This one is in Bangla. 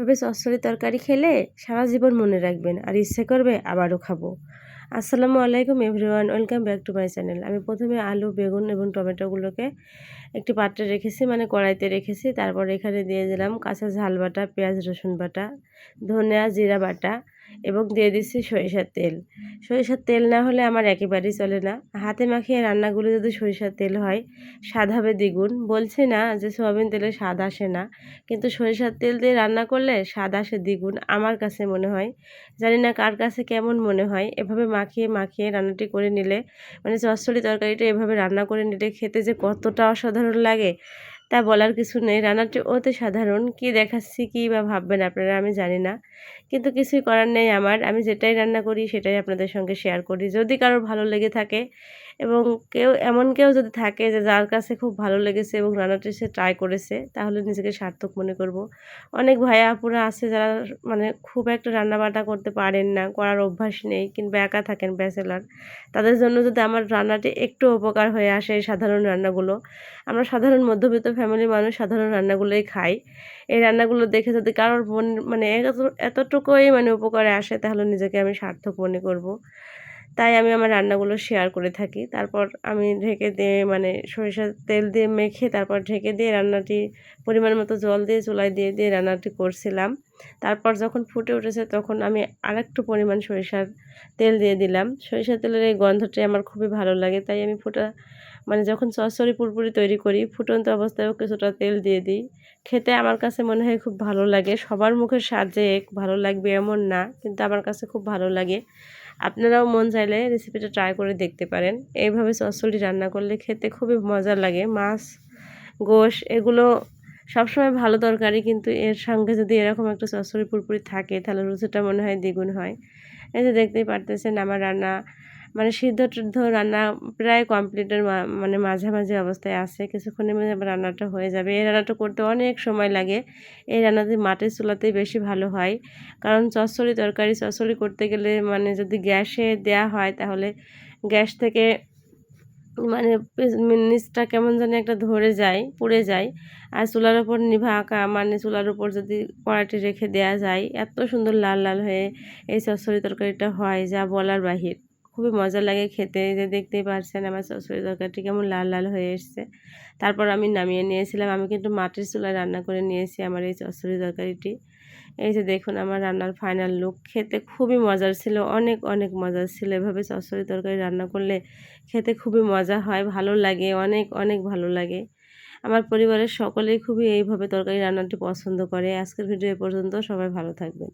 এভাবে চচ্চড়ি তরকারি খেলে সারা জীবন মনে রাখবেন আর ইচ্ছে করবে আবারও খাব। আসসালামু আলাইকুম everyone, welcome back to my channel. আমি প্রথমে আলু, বেগুন এবং টমেটোগুলোকে একটি পাত্রে রেখেছি মানে কড়াইতে রেখেছি। তারপর এখানে দিয়ে দিলাম কাঁচা ঝাল বাটা, পেঁয়াজ রসুন বাটা, ধনিয়া, জিরা বাটা এবং দিয়ে দিচ্ছি সরিষার তেল। সরিষার তেল না হলে আমার একেবারেই চলে না। হাতে মাখিয়ে রান্নাগুলো যদি সরিষার তেল হয়, স্বাদ হবে দ্বিগুণ। বলছি না যে সোয়াবিন তেলে স্বাদ আসে না, কিন্তু সরিষার তেল দিয়ে রান্না করলে স্বাদ আসে দ্বিগুণ, আমার কাছে মনে হয়। জানি না কার কাছে কেমন মনে হয়। এভাবে মাখিয়ে মাখিয়ে রান্নাটি করে নিলে মানে চচ্চড়ি তরকারিটা এভাবে রান্না করে নিলে খেতে যে কতটা অসাধারণ লাগে তা বলার কিছু নেই। রান্নাটি অতি সাধারণ। কি দেখাচ্ছি, কি বা ভাববেন আপনারা আমি জানি না। কিন্তু কিছুই করার নেই আমার। আমি যেটাই রান্না করি সেটাই আপনাদের সঙ্গে শেয়ার করি। যদি কারোর ভালো লেগে থাকে এবং কেউ, এমন কেউ যদি থাকে যে যার কাছে খুব ভালো লেগেছে এবং রান্নাটি সে ট্রাই করেছে, তাহলে নিজেকে সার্থক মনে করব। অনেক ভাইয়া আপুরা আছে যারা মানে খুব একটা রান্নাবান্না করতে পারেন না, করার অভ্যাস নেই কিংবা একা থাকেন ব্যাচেলার। তাদের জন্য যদি আমার রান্নাটি একটু উপকার হয়ে আসে সাধারণ রান্নাগুলো, আমরা সাধারণ মধ্যবিত্ত ফ্যামিলির মানুষ সাধারণ রান্নাগুলোই খাই এই রান্নাগুলো দেখে যদি কারোর মন মানে এতটুকুই মানে উপকারে আসে, তাহলে নিজেকে আমি সার্থক মনে করব। তাই আমি আমার রান্নাগুলো শেয়ার করে থাকি। তারপর আমি ঢেকে দিয়ে মানে সরিষার তেল দিয়ে মেখে তারপর ঢেকে দিয়ে রান্নাটি পরিমাণ মতো জল দিয়ে চুলায় দিয়ে দিয়ে রান্নাটি করছিলাম। তারপর যখন ফুটে উঠেছে তখন আমি আরেকটু পরিমাণ সরিষার তেল দিয়ে দিলাম। সরিষার তেলের এই গন্ধটি আমার খুবই ভালো লাগে, তাই আমি ফুটা মানে যখন চচ্চড়ি পুরপুরি তৈরি করি, ফুটন্ত অবস্থায়ও কিছুটা তেল দিয়ে দিই। খেতে আমার কাছে মনে হয় খুব ভালো লাগে, সবার মুখের স্বাদ যে ভালো লাগবে এমন না, কিন্তু আমার কাছে খুব ভালো লাগে। আপনারাও মন চাইলে রেসিপিটা ট্রাই করে দেখতে পারেন। এইভাবে চচ্চড়ি রান্না করলে খেতে খুবই মজা লাগে। মাছ, গোশ এগুলো সবসময় ভালো তরকারি কিন্তু এর সঙ্গে যদি এরকম একটা চচ্চড়ি পুরপুরি থাকে, তাহলে রুচিটা মনে হয় দ্বিগুণ হয়। এই যে দেখতেই পারতেছেন আমার রান্না মানে সিদ্ধ টিদ্ধ রান্না প্রায় কমপ্লিটের মানে মাঝামাঝি অবস্থায় আছে। কিছুক্ষণের মধ্যে রান্নাটা হয়ে যাবে। এই রান্নাটা করতে অনেক সময় লাগে। এই রান্নাতে মাটির চুলাতেই বেশি ভালো হয়। কারণ চচ্চড়ি তরকারি, চচ্চড়ি করতে গেলে মানে যদি গ্যাসে দেয়া হয়, তাহলে গ্যাস থেকে মানে নিচটা কেমন জানি একটা ধরে যায়, পুড়ে যায়। আর চুলার ওপর নিভা আঁকা মানে চুলার উপর যদি কড়াইটি রেখে দেয়া যায়, এত সুন্দর লাল লাল হয়ে এই চচ্চড়ি তরকারিটা হয়, যা বলার বাহির। খুবই মজা লাগে খেতে। যে দেখতেই পারছেন আমার চচ্চড়ি তরকারিটি কেমন লাল লাল হয়ে এসছে। তারপর আমি নামিয়ে নিয়েছিলাম। আমি কিন্তু মাটির চুলায় রান্না করে নিয়েছি আমার এই চচ্চড়ি তরকারিটি। এই যে দেখুন আমার রান্নার ফাইনাল লুক। খেতে খুবই মজার ছিল, অনেক অনেক মজার ছিল। এভাবে চচ্চড়ি তরকারি রান্না করলে খেতে খুবই মজা হয়, ভালো লাগে, অনেক অনেক ভালো লাগে। আমার পরিবারের সকলেই খুবই এইভাবে তরকারি রান্নাটি পছন্দ করে। আজকের ভিডিও এ পর্যন্ত সবাই ভালো থাকবেন।